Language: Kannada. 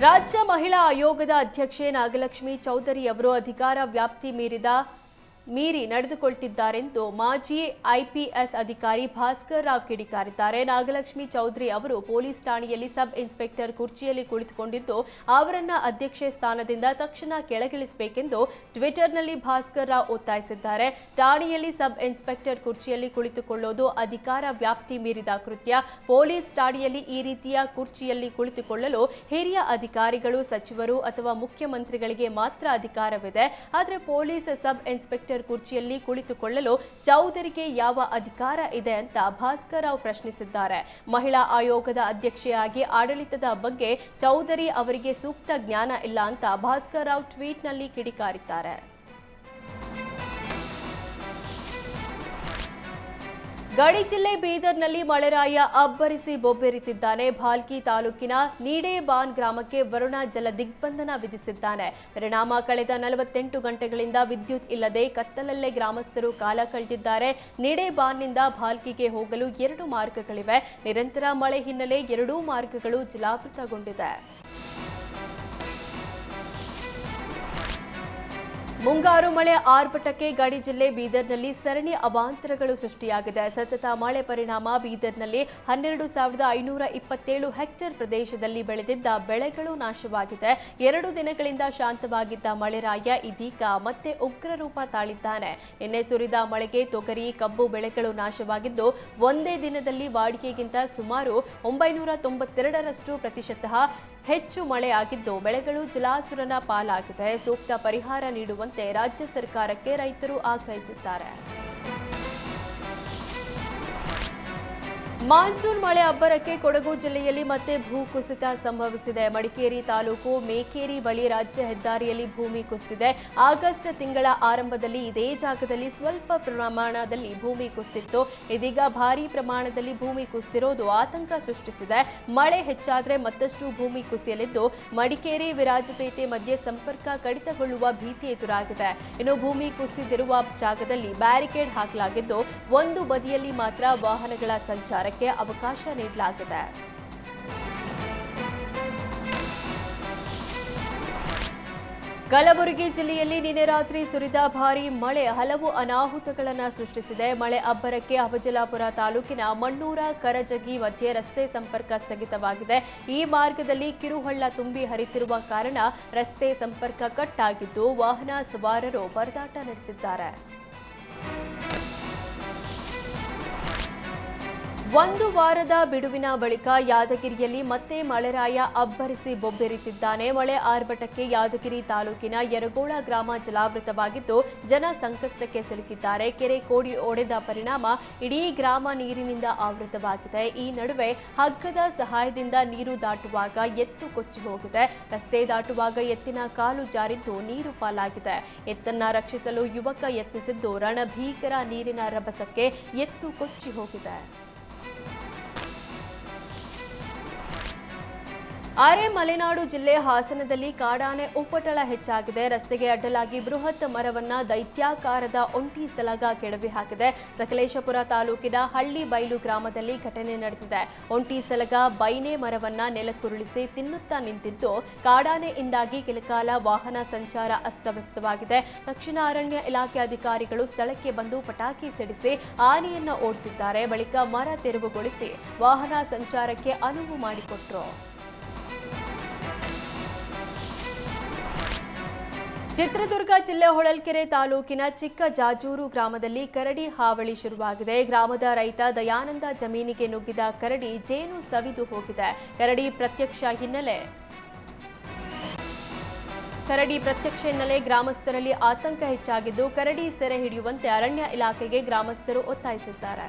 ರಾಜ್ಯ ಮಹಿಳಾ ಆಯೋಗದ ಅಧ್ಯಕ್ಷೆ ನಾಗಲಕ್ಷ್ಮಿ ಚೌಧರಿ ಅವರು ಅಧಿಕಾರ ವ್ಯಾಪ್ತಿ ಮೀರಿದ ಮೀರಿ ನಡೆದುಕೊಳ್ತಿದ್ದಾರೆಂದು ಮಾಜಿ ಐಪಿಎಸ್ ಅಧಿಕಾರಿ ಭಾಸ್ಕರ್ ರಾವ್ ಕಿಡಿಕಾರಿದ್ದಾರೆ. ನಾಗಲಕ್ಷ್ಮಿ ಚೌಧರಿ ಅವರು ಪೊಲೀಸ್ ಠಾಣೆಯಲ್ಲಿ ಸಬ್ ಇನ್ಸ್ಪೆಕ್ಟರ್ ಕುರ್ಚಿಯಲ್ಲಿ ಕುಳಿತುಕೊಂಡಿದ್ದು, ಅವರನ್ನ ಅಧ್ಯಕ್ಷೆ ಸ್ಥಾನದಿಂದ ತಕ್ಷಣ ಕೆಳಗಿಳಿಸಬೇಕೆಂದು ಟ್ವಿಟರ್ನಲ್ಲಿ ಭಾಸ್ಕರ್ ರಾವ್ ಒತ್ತಾಯಿಸಿದ್ದಾರೆ. ಠಾಣೆಯಲ್ಲಿ ಸಬ್ ಇನ್ಸ್ಪೆಕ್ಟರ್ ಕುರ್ಚಿಯಲ್ಲಿ ಕುಳಿತುಕೊಳ್ಳೋದು ಅಧಿಕಾರ ವ್ಯಾಪ್ತಿ ಮೀರಿದ ಕೃತ್ಯ. ಪೊಲೀಸ್ ಠಾಣೆಯಲ್ಲಿ ಈ ರೀತಿಯ ಕುರ್ಚಿಯಲ್ಲಿ ಕುಳಿತುಕೊಳ್ಳಲು ಹಿರಿಯ ಅಧಿಕಾರಿಗಳು, ಸಚಿವರು ಅಥವಾ ಮುಖ್ಯಮಂತ್ರಿಗಳಿಗೆ ಮಾತ್ರ ಅಧಿಕಾರವಿದೆ. ಆದರೆ ಪೊಲೀಸ್ ಸಬ್ ಇನ್ಸ್ಪೆಕ್ಟರ್ ಕುರ್ಚಿಯಲ್ಲಿ ಕುಳಿತುಕೊಳ್ಳಲು ಚೌಧರಿಗೆ ಯಾವ ಅಧಿಕಾರ ಇದೆ ಅಂತ ಭಾಸ್ಕರ್ ರಾವ್ ಪ್ರಶ್ನಿಸಿದ್ದಾರೆ. ಮಹಿಳಾ ಆಯೋಗದ ಅಧ್ಯಕ್ಷೆಯಾಗಿ ಆಡಳಿತದ ಬಗ್ಗೆ ಚೌಧರಿ ಅವರಿಗೆ ಸೂಕ್ತ ಜ್ಞಾನ ಇಲ್ಲ ಅಂತ ಭಾಸ್ಕರ್ ರಾವ್ ಟ್ವೀಟ್ನಲ್ಲಿ ಕಿಡಿಕಾರಿದ್ದಾರೆ. ಗಡಿ ಜಿಲ್ಲೆ ಬೀದರ್ನಲ್ಲಿ ಮಳೆರಾಯ ಅಬ್ಬರಿಸಿ ಬೊಬ್ಬೆರಿತಿದ್ದಾನೆ. ಭಾಲ್ಕಿ ತಾಲೂಕಿನ ನೀಡೇಬಾನ್ ಗ್ರಾಮಕ್ಕೆ ವರುಣ ಜಲ ದಿಗ್ಬಂಧನ ವಿಧಿಸಿದ್ದಾನೆ. ಪರಿಣಾಮ ಕಳೆದ ನಲವತ್ತೆಂಟು ಗಂಟೆಗಳಿಂದ ವಿದ್ಯುತ್ ಇಲ್ಲದೆ ಕತ್ತಲಲ್ಲೇ ಗ್ರಾಮಸ್ಥರು ಕಾಲ ಕಳೆದಿದ್ದಾರೆ. ನೀಡೇಬಾನ್ನಿಂದ ಭಾಲ್ಕಿಗೆ ಹೋಗಲು ಎರಡು ಮಾರ್ಗಗಳಿವೆ. ನಿರಂತರ ಮಳೆ ಹಿನ್ನೆಲೆ ಎರಡೂ ಮಾರ್ಗಗಳು ಜಲಾವೃತಗೊಂಡಿದೆ. ಮುಂಗಾರು ಮಳೆ ಆರ್ಭಟಕ್ಕೆ ಗಡಿ ಜಿಲ್ಲೆ ಬೀದರ್ನಲ್ಲಿ ಸರಣಿ ಅವಾಂತರಗಳು ಸೃಷ್ಟಿಯಾಗಿದೆ. ಸತತ ಮಳೆ ಪರಿಣಾಮ ಬೀದರ್ನಲ್ಲಿ ಹನ್ನೆರಡು ಸಾವಿರದ ಐನೂರ ಇಪ್ಪತ್ತೇಳು ಹೆಕ್ಟೇರ್ ಪ್ರದೇಶದಲ್ಲಿ ಬೆಳೆದಿದ್ದ ಬೆಳೆಗಳು ನಾಶವಾಗಿದೆ. ಎರಡು ದಿನಗಳಿಂದ ಶಾಂತವಾಗಿದ್ದ ಮಳೆರಾಯ ಇದೀಗ ಮತ್ತೆ ಉಗ್ರ ರೂಪ ತಾಳಿದ್ದಾನೆ. ನಿನ್ನೆ ಸುರಿದ ಮಳೆಗೆ ತೊಗರಿ, ಕಬ್ಬು ಬೆಳೆಗಳು ನಾಶವಾಗಿದ್ದು, ಒಂದೇ ದಿನದಲ್ಲಿ ವಾಡಿಕೆಗಿಂತ ಸುಮಾರು ಒಂಬೈನೂರ ತೊಂಬತ್ತೆರಡರಷ್ಟು ಪ್ರತಿಶತ ಹೆಚ್ಚು ಮಳೆಯಾಗಿದ್ದು ಬೆಳೆಗಳು ಜಲಾಸುರನ ಪಾಲಾಗಿದೆ. ಸೂಕ್ತ ಪರಿಹಾರ ನೀಡುವಂತೆ ರಾಜ್ಯ ಸರ್ಕಾರಕ್ಕೆ ರೈತರು ಆಗ್ರಹಿಸಿದ್ದಾರೆ. ಮಾನ್ಸೂನ್ ಮಳೆ ಅಬ್ಬರಕ್ಕೆ ಕೊಡಗು ಜಿಲ್ಲೆಯಲ್ಲಿ ಮತ್ತೆ ಭೂಕುಸಿತ ಸಂಭವಿಸಿದೆ. ಮಡಿಕೇರಿ ತಾಲೂಕು ಮೇಕೇರಿ ಬಳಿ ರಾಜ್ಯ ಹೆದ್ದಾರಿಯಲ್ಲಿ ಭೂಮಿ ಕುಸಿದಿದೆ. ಆಗಸ್ಟ್ ತಿಂಗಳ ಆರಂಭದಲ್ಲಿ ಇದೇ ಜಾಗದಲ್ಲಿ ಸ್ವಲ್ಪ ಪ್ರಮಾಣದಲ್ಲಿ ಭೂಮಿ ಕುಸಿತಿತ್ತು ಇದೀಗ ಭಾರೀ ಪ್ರಮಾಣದಲ್ಲಿ ಭೂಮಿ ಕುಸಿತಿರೋದು ಆತಂಕ ಸೃಷ್ಟಿಸಿದೆ. ಮಳೆ ಹೆಚ್ಚಾದರೆ ಮತ್ತಷ್ಟು ಭೂಮಿ ಕುಸಿಯಲಿದ್ದು, ಮಡಿಕೇರಿ ವಿರಾಜಪೇಟೆ ಮಧ್ಯೆ ಸಂಪರ್ಕ ಕಡಿತಗೊಳ್ಳುವ ಭೀತಿ ಎದುರಾಗಿದೆ. ಇನ್ನು ಭೂಮಿ ಕುಸಿದಿರುವ ಜಾಗದಲ್ಲಿ ಬ್ಯಾರಿಕೇಡ್ ಹಾಕಲಾಗಿದ್ದು, ಒಂದು ಬದಿಯಲ್ಲಿ ಮಾತ್ರ ವಾಹನಗಳ ಸಂಚಾರಕ್ಕೆ ಅವಕಾಶ ನೀಡಲಾಗಿದೆ. ಕಲಬುರಗಿ ಜಿಲ್ಲೆಯಲ್ಲಿ ನಿನ್ನೆ ರಾತ್ರಿ ಸುರಿದ ಭಾರೀ ಮಳೆ. ಹಲವು ಅನಾಹುತಗಳನ್ನು ಸೃಷ್ಟಿಸಿದೆ. ಮಳೆ ಅಬ್ಬರಕ್ಕೆ ಅಬಜಲಾಪುರ ತಾಲೂಕಿನ ಮಣ್ಣೂರ, ಕರಜಗಿ ಮಧ್ಯೆ ರಸ್ತೆ ಸಂಪರ್ಕ ಸ್ಥಗಿತವಾಗಿದೆ. ಈ ಮಾರ್ಗದಲ್ಲಿ ಕಿರುಹಳ್ಳ ತುಂಬಿ ಹರಿತಿರುವ ಕಾರಣ ರಸ್ತೆ ಸಂಪರ್ಕ ಕಟ್ ಆಗಿದ್ದು ವಾಹನ ಸವಾರರು ಪರದಾಟ ನಡೆಸಿದ್ದಾರೆ. ಒಂದು ವಾರದ ಬಿಡುವಿನ ಬಳಿಕ ಯಾದಗಿರಿಯಲ್ಲಿ ಮತ್ತೆ ಮಳೆರಾಯ ಅಬ್ಬರಿಸಿ ಬೊಬ್ಬೆರಿತಿದ್ದಾನೆ. ಮಳೆ ಆರ್ಭಟಕ್ಕೆ ಯಾದಗಿರಿ ತಾಲೂಕಿನ ಯರಗೋಳ ಗ್ರಾಮ ಜಲಾವೃತವಾಗಿದ್ದು, ಜನ ಸಂಕಷ್ಟಕ್ಕೆ ಸಿಲುಕಿದ್ದಾರೆ. ಕೆರೆ ಕೋಡಿ ಒಡೆದ ಪರಿಣಾಮ ಇಡೀ ಗ್ರಾಮ ನೀರಿನಿಂದ ಆವೃತವಾಗಿದೆ. ಈ ನಡುವೆ ಹಗ್ಗದ ಸಹಾಯದಿಂದ ನೀರು ದಾಟುವಾಗ ಎತ್ತು ಕೊಚ್ಚಿ ಹೋಗಿದೆ. ರಸ್ತೆ ದಾಟುವಾಗ ಎತ್ತಿನ ಕಾಲು ಜಾರಿದ್ದು ನೀರು ಪಾಲಾಗಿದೆ. ಎತ್ತನ್ನ ರಕ್ಷಿಸಲು ಯುವಕ ಯತ್ನಿಸಿದ್ದು, ರಣಭೀಕರ ನೀರಿನ ರಭಸಕ್ಕೆ ಎತ್ತು ಕೊಚ್ಚಿ ಹೋಗಿದೆ. ಅರೆ ಮಲೆನಾಡು ಜಿಲ್ಲೆ ಹಾಸನದಲ್ಲಿ ಕಾಡಾನೆ ಉಪಟಳ ಹೆಚ್ಚಾಗಿದೆ. ರಸ್ತೆಗೆ ಅಡ್ಡಲಾಗಿ ಬೃಹತ್ ಮರವನ್ನ ದೈತ್ಯಾಕಾರದ ಒಂಟಿ ಸಲಗ ಕೆಡವಿ ಹಾಕಿದೆ. ಸಕಲೇಶಪುರ ತಾಲೂಕಿನ ಹಳ್ಳಿ ಬೈಲು ಗ್ರಾಮದಲ್ಲಿ ಘಟನೆ ನಡೆದಿದೆ. ಒಂಟಿ ಸಲಗ ಬೈನೆ ಮರವನ್ನ ನೆಲಕ್ಕುರುಳಿಸಿ ತಿನ್ನುತ್ತಾ ನಿಂತಿದ್ದು ಕಾಡಾನೆಯಿಂದಾಗಿ ಕೆಲಕಾಲ ವಾಹನ ಸಂಚಾರ ಅಸ್ತವ್ಯಸ್ತವಾಗಿದೆ. ತಕ್ಷಣ ಅರಣ್ಯ ಇಲಾಖೆ ಅಧಿಕಾರಿಗಳು ಸ್ಥಳಕ್ಕೆ ಬಂದು ಪಟಾಕಿ ಸಿಡಿಸಿ ಆನೆಯನ್ನ ಓಡಿಸಿದ್ದಾರೆ. ಬಳಿಕ ಮರ ತೆರವುಗೊಳಿಸಿ ವಾಹನ ಸಂಚಾರಕ್ಕೆ ಅನುವು ಮಾಡಿಕೊಟ್ರು. ಚಿತ್ರದುರ್ಗ ಜಿಲ್ಲೆ ಹೊಳಲ್ಕೆರೆ ತಾಲೂಕಿನ ಚಿಕ್ಕ ಜಾಜೂರು ಗ್ರಾಮದಲ್ಲಿ ಕರಡಿ ಹಾವಳಿ ಶುರುವಾಗಿದೆ. ಗ್ರಾಮದ ರೈತ ದಯಾನಂದ ಜಮೀನಿಗೆ ನುಗ್ಗಿದ ಕರಡಿ ಜೇನು ಸವಿದು ಹೋಗಿದೆ. ಕರಡಿ ಪ್ರತ್ಯಕ್ಷ ಹಿನ್ನೆಲೆ ಕರಡಿ ಪ್ರತ್ಯಕ್ಷ ಹಿನ್ನೆಲೆ ಗ್ರಾಮಸ್ಥರಲ್ಲಿ ಆತಂಕ ಹೆಚ್ಚಾಗಿದ್ದು, ಕರಡಿ ಸೆರೆ ಹಿಡಿಯುವಂತೆ ಅರಣ್ಯ ಇಲಾಖೆಗೆ ಗ್ರಾಮಸ್ಥರು ಒತ್ತಾಯಿಸಿದ್ದಾರೆ.